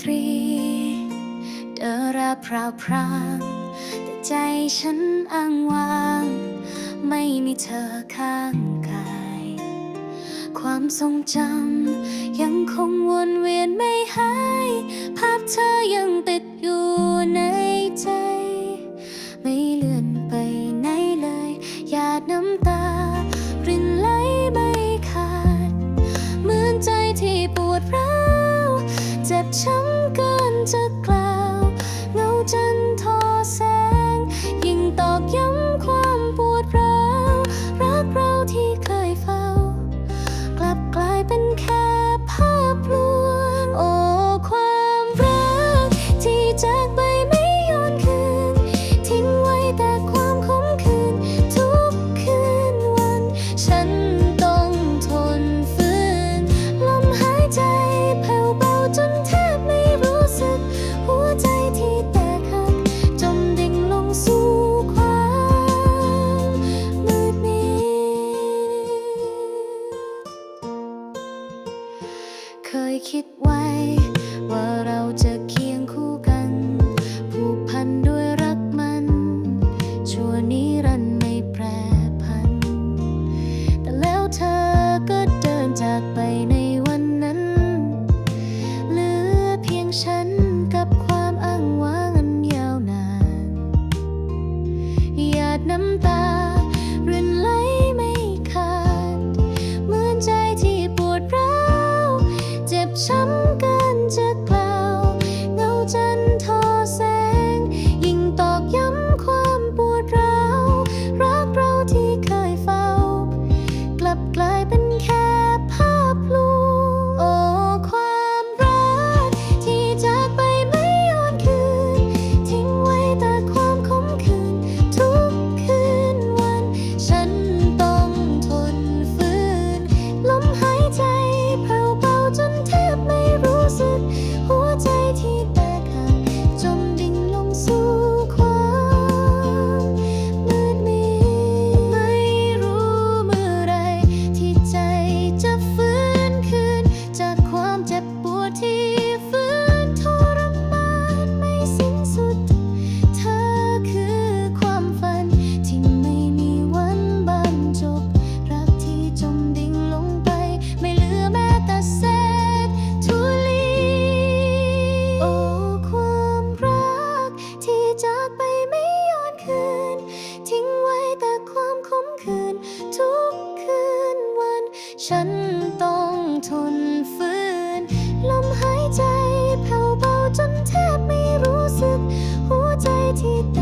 ตรี เดอราพราวพรางแต่ใจฉันอ้างว้าง ไม่มีเธอข้างกาย ความทรงจำยังคงวนเวียนไม่หาย ภาพเธอยังติดอยู่ คิดไว้ ทนฝืน ลมหายใจแผ่วเบาจนแทบไม่รู้สึก หัวใจที่เต้น